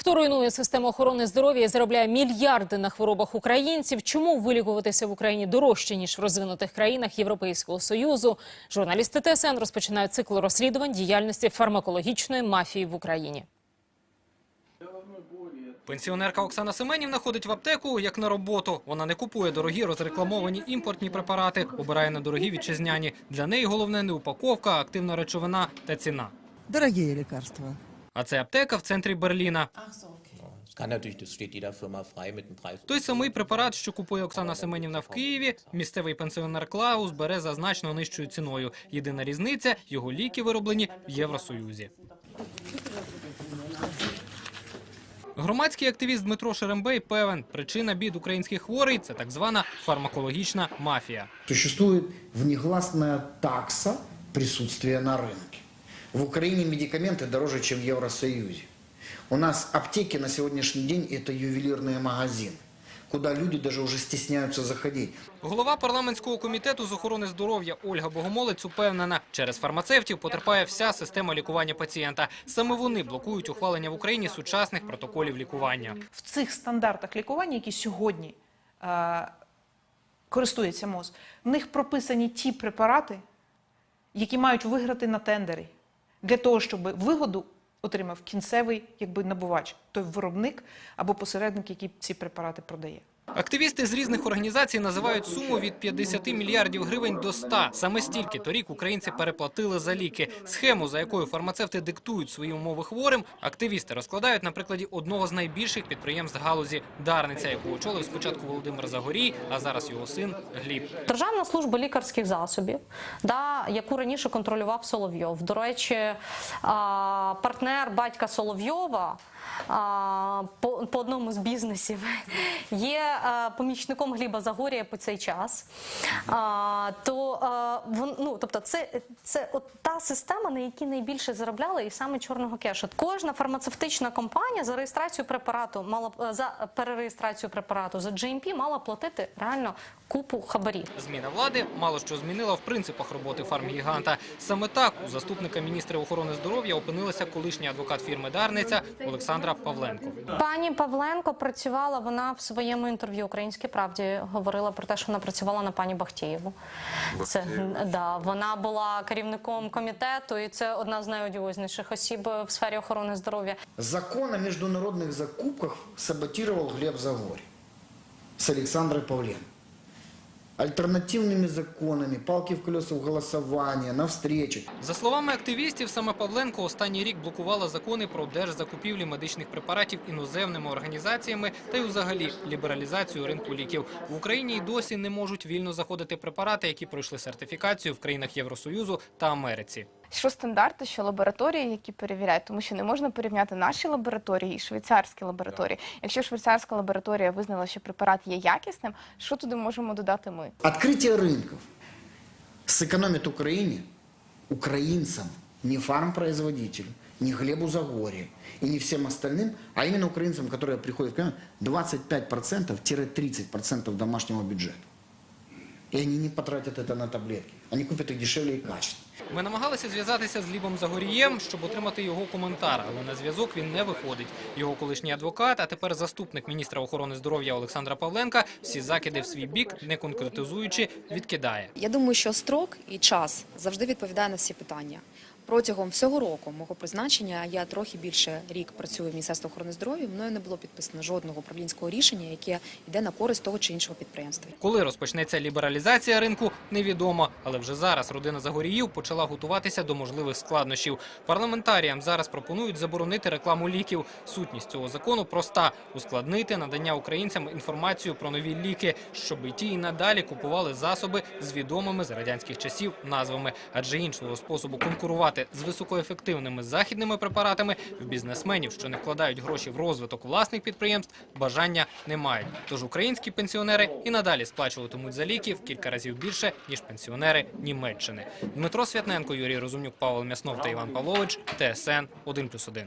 Хто руйнує систему охорони здоров'я і заробляє мільярди на хворобах українців? Чому вилікуватися в Україні дорожче ніж в розвинутих країнах Європейського союзу? Журналісти ТСН розпочинають цикл розслідувань діяльності фармакологічної мафії в Україні. Пенсіонерка Оксана Семенівна ходить в аптеку як на роботу. Вона не купує дорогі розрекламовані імпортні препарати, обирає недорогі вітчизняні. Для неї головне не упаковка, а активна речовина та ціна. Дорогие лекарства. А це аптека в центрі Берліна. Preis. Той самий препарат, що купує Оксана Семенівна в Києві, місцевий пенсіонер Клаус бере за значно нижчою ціною. Єдина різниця – його ліки вироблені в Євросоюзі. Громадський активіст Дмитро Шерембей певен, причина бід українських хворих – це так звана фармакологічна мафія. Существует внегласная такса присутствия на рынке. В Украине медикаменты дороже, чем в Евросоюзе. У нас аптеки на сегодняшний день это ювелирные магазины, куда люди даже уже стесняются заходить. Голова парламентського комітету з охорони здоров'я Ольга Богомолець упевнена, через фармацевтів потерпає вся система лікування пацієнта. Саме вони блокують ухвалення в Україні сучасних протоколів лікування. в цих стандартах лікування, які сьогодні е, користується МОЗ, в них прописані ті препарати, які мають виграти на тендері для того, щоб вигоду отримав кінцевий якби, набувач, той виробник або посередник, який ці препарати продає. Активісти з різних організацій називають суму від 50 мільярдів гривень до 100. Саме стільки торік українці переплатили за ліки. Схему, за якою фармацевти диктують свої умови хворим, активісти розкладають на прикладі одного з найбільших підприємств галузі Дарниця, яку очолив спочатку Володимир Загорій, а зараз його син Гліб. Державна служба лікарських засобів, да, яку раніше контролював Соловйов. До речі, партнер батька Соловйова по, одному з бізнесів є помічником Гліба Загорія по цей час. А, то а, вон, ну, тобто, це, це от та система, на якій найбільше заробляли, і саме чорного кешу. Кожна фармацевтична компанія за реєстрацію препарату мала за перереєстрацію препарату за GMP мала платити реально купу хабарів. Зміна влади мало що змінила в принципах роботи фармгіганта. Саме так у заступника міністра охорони здоров'я опинилася колишній адвокат фірми Дарниця Олександра Павленко. Пані Павленко працювала. Вона в своєму інтерв'ю Українській правді говорила про те, що вона працювала на пані Бахтієву. Це да, вона була керівником комітету, і це одна з найодіозніших осіб в сфері охорони здоров'я. Закон о міжнародних закупках саботував Глеб Загорі з Александрой Павленко. Альтернативными законами, палки в колеса в голосование, на встречи. За словами активістів, саме Павленко останній рік блокувала закони про держзакупівлі медичних препаратів іноземними організаціями та й взагалі лібералізацію ринку ліків. В Україні й досі не можуть вільно заходити препарати, які пройшли сертифікацію в країнах Євросоюзу та Америці що стандарти, що лабораторії, які перевіряють, тому що не можна порівняти наші лабораторії і швейцарські лабораторії. Якщо швейцарська лабораторія визнала, що препарат є якісним, що туди можемо додати ми? Открытие рынков сэкономит Украине, украинцам, не фармпроизводителю, не Глебу Загоре и не всем остальным, а именно украинцам, которые приходят к нам, 25-30% домашнего бюджета. И вони не потратять це на таблетки. Вони купять їх дешевле і качественно. Ми намагалися зв'язатися з Лібом Загорієм, щоб отримати його коментар, але на зв'язок він не виходить. Його колишній адвокат, а тепер заступник міністра охорони здоров'я Олександра Павленка, всі закиди в свій бік, не конкретизуючи, відкидає. Я думаю, що строк і час завжди відповідає на всі питання. Протягом всього року мого призначення я трохи більше рік працюю в Міністерстві охорони здоров'я. Мною не було підписано жодного управлінського рішення, яке йде на користь того чи іншого підприємства. Коли розпочнеться лібералізація ринку, невідомо. Але вже зараз родина Загоріїв почала готуватися до можливих складнощів. Парламентаріям зараз пропонують заборонити рекламу ліків. Сутність цього закону проста – ускладнити надання українцям інформацію про нові ліки, щоб ті і надалі купували засоби з відомими з радянських часів назвами. Адже іншого способу конкурувати з високоефективними західними препаратами в бізнесменів, що не вкладають гроші в розвиток власних підприємств, бажання не мають. Тож українські пенсіонери і надалі сплачуватимуть за ліки в кілька разів більше, ніж пенсіонери Німеччини. Дмитро Святненко, Юрій Розумнюк, Павел Мяснов та Іван Павлович. ТСН 1+,1.